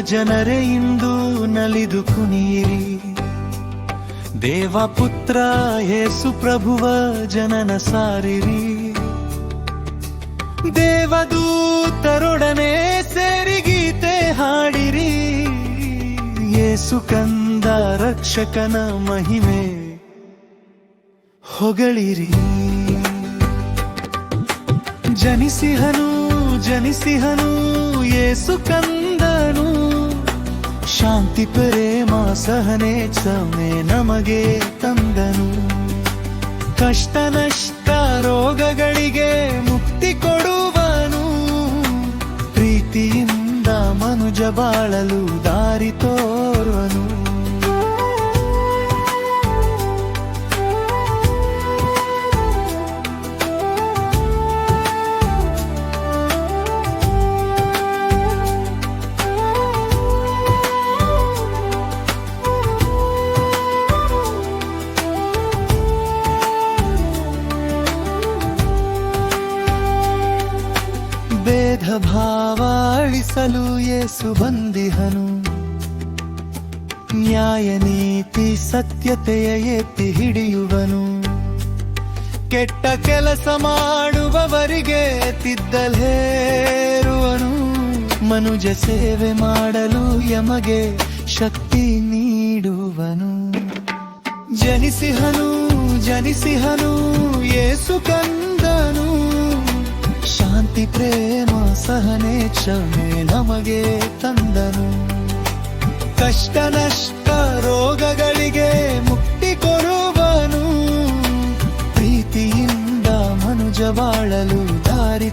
ಜನರೇ ಇಂದು ನಲಿದು ಕುಣಿಯಿರಿ. ದೇವಪುತ್ರ ಯೇಸು ಪ್ರಭುವ ಜನನ ಸಾರಿರಿ. ದೇವದೂತರೊಡನೆ ಸೇರಿ ಗೀತೆ ಹಾಡಿರಿ. ಯೇಸು ಕಂದ ರಕ್ಷಕನ ಮಹಿಮೆ ಹೊಗಳಿರಿ. ಜನಿಸಿಹನು ಜನಿಸಿಹನು ಯೇಸು ಕಂದನು. ಶಾಂತಿ ಪ್ರೇಮ ಸಹನೆ ಕ್ಷಮೆ ನಮಗೆ ತಂದನು. ಕಷ್ಟ ನಷ್ಟ ರೋಗಗಳಿಗೆ ಮುಕ್ತಿ ಕೊಡುವನು. ಪ್ರೀತಿಯಿಂದ ಮನುಜ ಬಾಳಲು ದಾರಿ ತೋರುವನು. ಭೇದ ಏಸು ಅಳಿಸಲು ಯೇಸು ಬಂದಿಹನು. ನ್ಯಾಯ ನೀತಿ ಸತ್ಯತೆಯ ಎತ್ತಿ ಹಿಡಿಯುವನು. ಕೆಟ್ಟ ಕೆಲಸ ಮಾಡುವವರಿಗೆ ತಿದ್ದಲೇರುವನು ಮನುಜ ಸೇವೆ ಮಾಡಲು ಯಮಗೆ ಶಕ್ತಿ ನೀಡುವನು. ಜನಿಸಿಹನು ಜನಿಸಿಹನು ಯೇಸು ಕಂದನು. ಶಾಂತಿ, ಪ್ರೇಮ ಸಹನೆ ಕ್ಷಮೆ ನಮಗೆ ತಂದನು. ಕಷ್ಟ ನಷ್ಟ ರೋಗಗಳಿಗೆ ಮುಕ್ತಿ ಕೊಡುವನು. ಪ್ರೀತಿಯಿಂದ ಮನುಜ ಬಾಳಲು ದಾರಿ